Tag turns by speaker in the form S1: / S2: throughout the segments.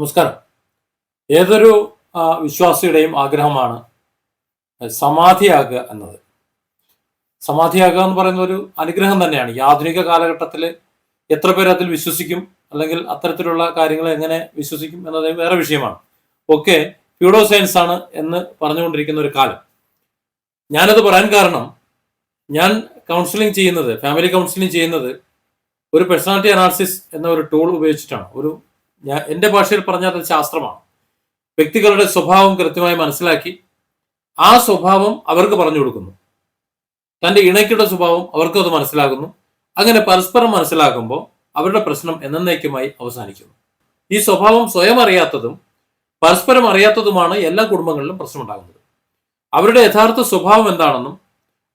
S1: നമസ്കാരം. ഏതൊരു വിശ്വാസിയുടെയും ആഗ്രഹമാണ് സമാധിയാകുക എന്നത്. സമാധിയാകുക എന്ന് പറയുന്ന ഒരു അനുഗ്രഹം തന്നെയാണ്. ഈ ആധുനിക കാലഘട്ടത്തിൽ എത്ര പേർ അതിൽ വിശ്വസിക്കും അല്ലെങ്കിൽ അത്തരത്തിലുള്ള കാര്യങ്ങൾ എങ്ങനെ വിശ്വസിക്കും എന്നത് വേറെ വിഷയമാണ്. ഒക്കെ ഫ്യൂഡോ സയൻസ് ആണ് എന്ന് പറഞ്ഞുകൊണ്ടിരിക്കുന്ന ഒരു കാലം. ഞാനത് പറയാൻ കാരണം ഞാൻ കൗൺസിലിംഗ് ചെയ്യുന്നത് ഫാമിലി കൗൺസിലിംഗ് ചെയ്യുന്നത് ഒരു പേഴ്സണാലിറ്റി അനാലിസിസ് എന്ന ഒരു ടൂൾ ഉപയോഗിച്ചിട്ടാണ്. ഒരു ഞാൻ എന്റെ ഭാഷയിൽ പറഞ്ഞാൽ അത് ശാസ്ത്രമാണ്. വ്യക്തികളുടെ സ്വഭാവം കൃത്യമായി മനസ്സിലാക്കി ആ സ്വഭാവം അവർക്ക് പറഞ്ഞു കൊടുക്കുന്നു. തന്റെ ഇണയ്ക്കുടെ സ്വഭാവം അവർക്കും അത് മനസ്സിലാകുന്നു. അങ്ങനെ പരസ്പരം മനസ്സിലാക്കുമ്പോൾ അവരുടെ പ്രശ്നം എന്നേക്കുമായി അവസാനിക്കുന്നു. ഈ സ്വഭാവം സ്വയം അറിയാത്തതും പരസ്പരം അറിയാത്തതുമാണ് എല്ലാ കുടുംബങ്ങളിലും പ്രശ്നമുണ്ടാകുന്നത്. അവരുടെ യഥാർത്ഥ സ്വഭാവം എന്താണെന്നും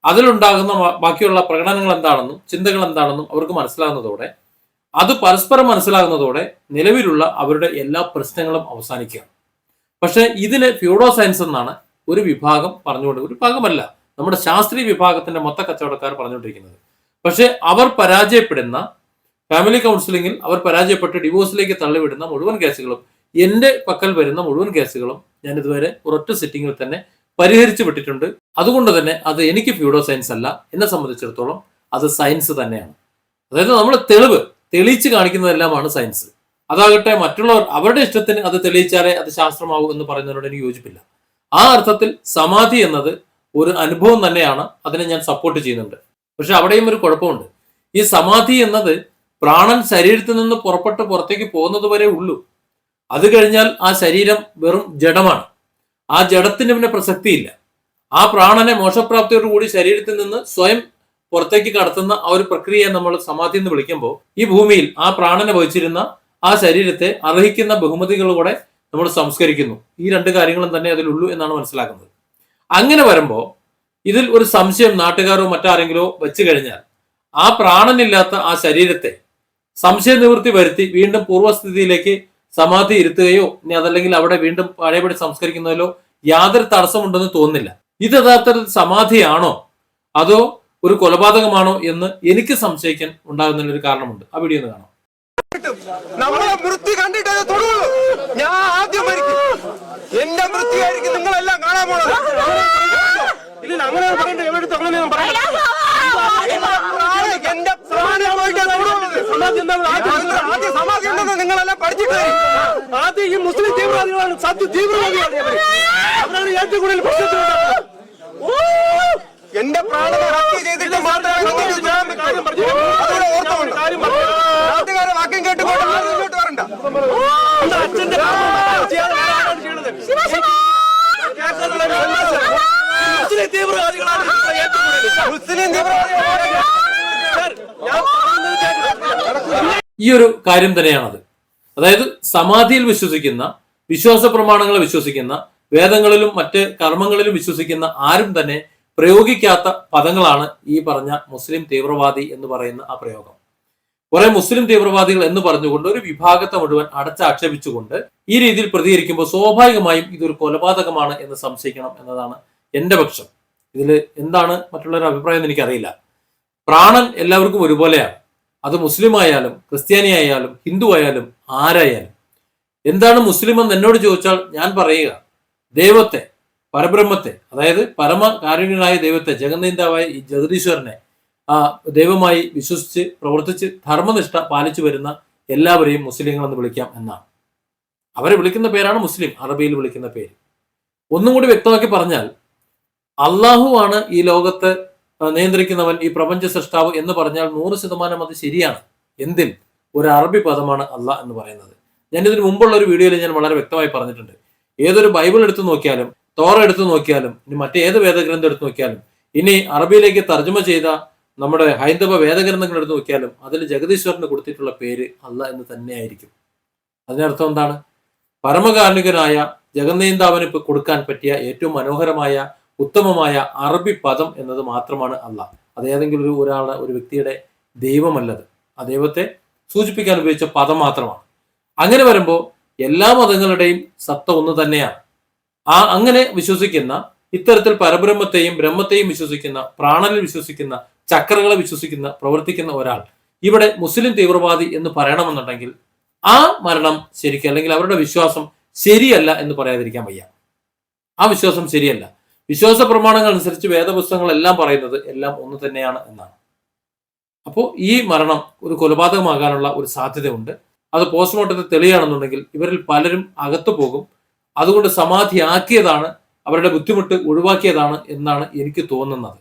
S1: അതിലുണ്ടാകുന്ന ബാക്കിയുള്ള പ്രകടനങ്ങൾ എന്താണെന്നും ചിന്തകൾ എന്താണെന്നും അവർക്ക് മനസ്സിലാകുന്നതോടെ അത് പരസ്പരം മനസ്സിലാകുന്നതോടെ നിലവിലുള്ള അവരുടെ എല്ലാ പ്രശ്നങ്ങളും അവസാനിക്കുക. പക്ഷേ ഇതിന് ഫ്യൂഡോ സയൻസ് എന്നാണ് ഒരു വിഭാഗം പറഞ്ഞുകൊണ്ട് ഒരു വിഭാഗമല്ല നമ്മുടെ ശാസ്ത്രീയ വിഭാഗത്തിന്റെ മൊത്ത കച്ചവടക്കാർ പറഞ്ഞുകൊണ്ടിരിക്കുന്നത്. പക്ഷേ അവർ പരാജയപ്പെടുന്ന ഫാമിലി കൗൺസിലിംഗിൽ അവർ പരാജയപ്പെട്ട് ഡിവോഴ്സിലേക്ക് തള്ളിവിടുന്ന മുഴുവൻ കേസുകളും എന്റെ പക്കൽ വരുന്ന മുഴുവൻ കേസുകളും ഞാൻ ഇതുവരെ ഒരൊറ്റ സിറ്റിങ്ങിൽ തന്നെ പരിഹരിച്ചു വിട്ടിട്ടുണ്ട്. അതുകൊണ്ട് തന്നെ അത് എനിക്ക് ഫ്യൂഡോ സയൻസ് അല്ല. എന്നെ സംബന്ധിച്ചിടത്തോളം അത് സയൻസ് തന്നെയാണ്. അതായത് നമ്മൾ തെളിവ് തെളിയിച്ച് കാണിക്കുന്നതെല്ലാമാണ് സയൻസ് അതാകട്ടെ മറ്റുള്ളവർ അവരുടെ ഇഷ്ടത്തിന് അത് തെളിയിച്ചാലേ അത് ശാസ്ത്രമാവൂ എന്ന് പറയുന്നതിനോട് എനിക്ക് യോജിപ്പില്ല. ആ അർത്ഥത്തിൽ സമാധി എന്നത് ഒരു അനുഭവം തന്നെയാണ് അതിനെ ഞാൻ സപ്പോർട്ട് ചെയ്യുന്നുണ്ട്. പക്ഷെ അവിടെയും ഒരു കുഴപ്പമുണ്ട്. ഈ സമാധി എന്നത് പ്രാണൻ ശരീരത്തിൽ നിന്ന് പുറപ്പെട്ട് പുറത്തേക്ക് പോകുന്നത് വരെ ഉള്ളൂ. അത് കഴിഞ്ഞാൽ ആ ശരീരം വെറും ജഡമാണ്. ആ ജഡത്തിന് പിന്നെ പ്രസക്തിയില്ല. ആ പ്രാണനെ മോശപ്രാപ്തിയോടുകൂടി ശരീരത്തിൽ നിന്ന് സ്വയം പുറത്തേക്ക് കടത്തുന്ന ആ ഒരു പ്രക്രിയയെ നമ്മൾ സമാധി എന്ന് വിളിക്കുമ്പോൾ ഈ ഭൂമിയിൽ ആ പ്രാണനെ വഹിച്ചിരുന്ന ആ ശരീരത്തെ അർഹിക്കുന്ന ബഹുമതികളോടെ നമ്മൾ സംസ്കരിക്കുന്നു. ഈ രണ്ട് കാര്യങ്ങളും തന്നെ അതിലുള്ളൂ എന്നാണ് മനസ്സിലാക്കുന്നത്. അങ്ങനെ വരുമ്പോൾ ഇതിൽ ഒരു സംശയം നാട്ടുകാരോ മറ്റാരെങ്കിലോ വെച്ചു കഴിഞ്ഞാൽ ആ പ്രാണനില്ലാത്ത ആ ശരീരത്തെ സംശയ നിവൃത്തി വരുത്തി വീണ്ടും പൂർവസ്ഥിതിയിലേക്ക് സമാധി ഇരുത്തുകയോ ഇനി അതല്ലെങ്കിൽ അവിടെ വീണ്ടും പഴയപടി സംസ്കരിക്കുന്നതിലോ യാതൊരു തടസ്സമുണ്ടെന്ന് തോന്നുന്നില്ല. ഇത് യഥാർത്ഥത്തിൽ സമാധിയാണോ? അതോ ഒരു കൊലപാതകമാണോ എന്ന് എനിക്ക് സംശയിക്കാൻ ഉണ്ടാകുന്നതിന് ഒരു കാരണമുണ്ട്. ആ വീഡിയോ ഒന്ന് കാണാം.
S2: നമ്മളെ മൃത്യു കണ്ടിട്ട് തൊടുള്ളൂ ഞാൻ ആദ്യം മരിക്കും. എന്റെ മൃത്യുവായിരിക്കും നിങ്ങളെല്ലാം കാണാൻ പോണത്. ഇല്ല അങ്ങനെ പറയണ്ട. എവിടെ അങ്ങനെ പറയണ്ട. എന്റെ ആദ്യം സമാധി ഉണ്ടെന്ന് നിങ്ങളെല്ലാം പഠിച്ചിട്ട്. ആദ്യം ഈ മുസ്ലിം തീവ്രവാദികളാണ്. സത്യ തീവ്രവാദികളാണ്. അവരാണ് ഏറ്റവും കൂടുതൽ പ്രശ്നത്തിലുണ്ടാക്കുന്നത്. എന്റെ പ്രാണ ചെയ്തിട്ട്. നാട്ടുകാരെ വാക്യം കേട്ടുകൊണ്ട് ആരും വരണ്ട മുസ്ലിം തീവ്രവാദികളാണ് മുസ്ലിം തീവ്രവാദികളാണ് ഞാൻ പറയുന്നത് കേൾക്കണം.
S1: ഈ ഒരു കാര്യം തന്നെയാണത് അതായത് സമാധിയിൽ വിശ്വസിക്കുന്ന വിശ്വാസ പ്രമാണങ്ങളെ വിശ്വസിക്കുന്ന വേദങ്ങളിലും മറ്റ് കർമ്മങ്ങളിലും വിശ്വസിക്കുന്ന ആരും തന്നെ പ്രയോഗിക്കാത്ത പദങ്ങളാണ് ഈ പറഞ്ഞ മുസ്ലിം തീവ്രവാദി എന്ന് പറയുന്ന ആ പ്രയോഗം. കുറെ മുസ്ലിം തീവ്രവാദികൾ എന്ന് പറഞ്ഞുകൊണ്ട് ഒരു വിഭാഗത്തെ മുഴുവൻ അടച്ചാക്ഷേപിച്ചുകൊണ്ട് ഈ രീതിയിൽ പ്രതികരിക്കുമ്പോൾ സ്വാഭാവികമായും ഇതൊരു കൊലപാതകമാണ് എന്ന് സംശയിക്കണം എന്നതാണ് എന്റെ പക്ഷം. ഇതിൽ എന്താണ് മറ്റുള്ളവരുടെ അഭിപ്രായം എന്ന് എനിക്കറിയില്ല. പ്രാണൻ എല്ലാവർക്കും ഒരുപോലെയാണ്. അത് മുസ്ലിം ആയാലും ക്രിസ്ത്യാനി ആയാലും ഹിന്ദു ആയാലും ആരായാലും. എന്താണ് മുസ്ലിം എന്ന് എന്നോട് ചോദിച്ചാൽ ഞാൻ പറയുക ദൈവത്തെ പരബ്രഹ്മത്തെ അതായത് പരമ കാരുണ്യനായ ദൈവത്തെ ജഗന്നീന്താവായ ഈ ജഗദീശ്വരനെ ആ ദൈവമായി വിശ്വസിച്ച് പ്രവർത്തിച്ച് ധർമ്മനിഷ്ഠ പാലിച്ചു വരുന്ന എല്ലാവരെയും മുസ്ലിങ്ങൾ എന്ന് വിളിക്കാം എന്നാണ്. അവരെ വിളിക്കുന്ന പേരാണ് മുസ്ലിം അറബിയിൽ വിളിക്കുന്ന പേര്. ഒന്നും കൂടി വ്യക്തമാക്കി പറഞ്ഞാൽ അള്ളാഹു ആണ് ഈ ലോകത്ത് നിയന്ത്രിക്കുന്നവൻ ഈ പ്രപഞ്ച സൃഷ്ടാവ് എന്ന് പറഞ്ഞാൽ നൂറ് ശതമാനം അത് ശരിയാണ്. എന്തിൽ? ഒരു അറബി പദമാണ് അള്ളാഹ് എന്ന് പറയുന്നത്. ഞാൻ ഇതിന് മുമ്പുള്ള ഒരു വീഡിയോയിൽ ഞാൻ വളരെ വ്യക്തമായി പറഞ്ഞിട്ടുണ്ട്. ഏതൊരു ബൈബിൾ എടുത്തു നോക്കിയാലും തോറ എടുത്തു നോക്കിയാലും ഇനി മറ്റേത് വേദഗ്രന്ഥം എടുത്തു നോക്കിയാലും ഇനി അറബിയിലേക്ക് തർജമ ചെയ്ത നമ്മുടെ ഹൈന്ദവ വേദഗ്രന്ഥങ്ങൾ എടുത്തു നോക്കിയാലും അതിൽ ജഗദീശ്വരന് കൊടുത്തിട്ടുള്ള പേര് അല്ല എന്ന് തന്നെയായിരിക്കും. അതിനർത്ഥം എന്താണ്? പരമകാരുണികനായ ഇപ്പൊ കൊടുക്കാൻ പറ്റിയ ഏറ്റവും മനോഹരമായ ഉത്തമമായ അറബി പദം എന്നത് മാത്രമാണ് അല്ല. അത് ഏതെങ്കിലും ഒരു ഒരാളുടെ ഒരു വ്യക്തിയുടെ ദൈവമല്ലത്. ആ ദൈവത്തെ സൂചിപ്പിക്കാൻ ഉപയോഗിച്ച പദം മാത്രമാണ്. അങ്ങനെ വരുമ്പോൾ എല്ലാ മതങ്ങളുടെയും സത്ത ഒന്ന് തന്നെയാണ്. ആ അങ്ങനെ വിശ്വസിക്കുന്ന ഇത്തരത്തിൽ പരബ്രഹ്മത്തെയും ബ്രഹ്മത്തെയും വിശ്വസിക്കുന്ന പ്രാണനിൽ വിശ്വസിക്കുന്ന ചക്രങ്ങളെ വിശ്വസിക്കുന്ന പ്രവർത്തിക്കുന്ന ഒരാൾ ഇവിടെ മുസ്ലിം തീവ്രവാദി എന്ന് പറയണമെന്നുണ്ടെങ്കിൽ ആ മരണം ശരിക്കും അല്ലെങ്കിൽ അവരുടെ വിശ്വാസം ശരിയല്ല എന്ന് പറയാതിരിക്കാൻ വയ്യ. ആ വിശ്വാസം ശരിയല്ല. വിശ്വാസ പ്രമാണങ്ങൾ അനുസരിച്ച് വേദപുസ്തകങ്ങളെല്ലാം പറയുന്നത് എല്ലാം ഒന്ന് തന്നെയാണ് എന്നാണ്. അപ്പോൾ ഈ മരണം ഒരു കൊലപാതകമാകാനുള്ള ഒരു സാധ്യതയുണ്ട്. അത് പോസ്റ്റ്മോർട്ടത്തിൽ തെളിയാണെന്നുണ്ടെങ്കിൽ ഇവരിൽ പലരും അകത്തു പോകും അതുകൊണ്ട് സമാധി ആക്കിയതാണ് അവരുടെ ബുദ്ധിമുട്ട് ഒഴിവാക്കിയതാണ് എന്നാണ് എനിക്ക് തോന്നുന്നത്.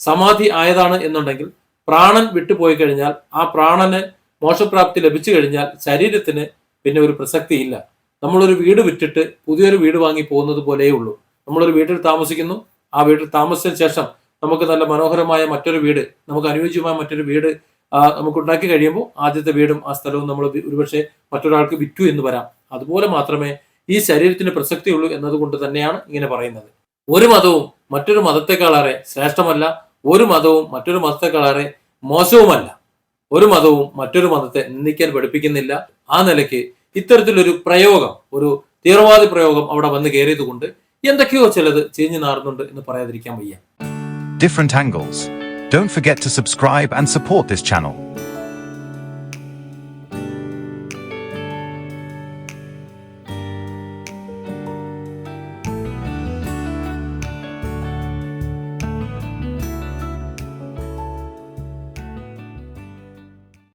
S1: സമാധി ആയതാണ് എന്നുണ്ടെങ്കിൽ പ്രാണൻ വിട്ടുപോയി കഴിഞ്ഞാൽ ആ പ്രാണന് മോക്ഷപ്രാപ്തി ലഭിച്ചു കഴിഞ്ഞാൽ ശരീരത്തിന് പിന്നെ ഒരു പ്രസക്തിയില്ല. നമ്മളൊരു വീട് വിറ്റിട്ട് പുതിയൊരു വീട് വാങ്ങി പോകുന്നത് പോലെയേ ഉള്ളൂ. നമ്മളൊരു വീട്ടിൽ താമസിക്കുന്നു. ആ വീട്ടിൽ താമസിച്ചതിന് ശേഷം നമുക്ക് നല്ല മനോഹരമായ മറ്റൊരു വീട് നമുക്ക് അനുയോജ്യമായ മറ്റൊരു വീട് നമുക്ക് ഉണ്ടാക്കി കഴിയുമ്പോൾ ആദ്യത്തെ വീടും ആ സ്ഥലവും നമ്മൾ ഒരുപക്ഷെ മറ്റൊരാൾക്ക് വിറ്റു എന്ന് വരാം. അതുപോലെ മാത്രമേ ഈ ശരീരത്തിന് പ്രസക്തിയുള്ളൂ എന്നതുകൊണ്ട് തന്നെയാണ് ഇങ്ങനെ പറയുന്നത്. ഒരു മതവും മറ്റൊരു മതത്തെക്കാളേറെ ശ്രേഷ്ഠമല്ല ഒരു മതവും മറ്റൊരു മതത്തെക്കാളേറെ മോശവുമല്ല. ഒരു മതവും മറ്റൊരു മതത്തെ നിന്ദിക്കാൻ പഠിപ്പിക്കുന്നില്ല. ആ നിലയ്ക്ക് ഇത്തരത്തിലൊരു പ്രയോഗം ഒരു തീവ്രവാദി പ്രയോഗം അവിടെ വന്ന് കയറിയത് കൊണ്ട് എന്തൊക്കെയോ ചിലത് ചീഞ്ഞു നാറുന്നുണ്ട് എന്ന് പറയാതിരിക്കാൻ വയ്യ.
S3: Different angles don't forget to subscribe and support this channel.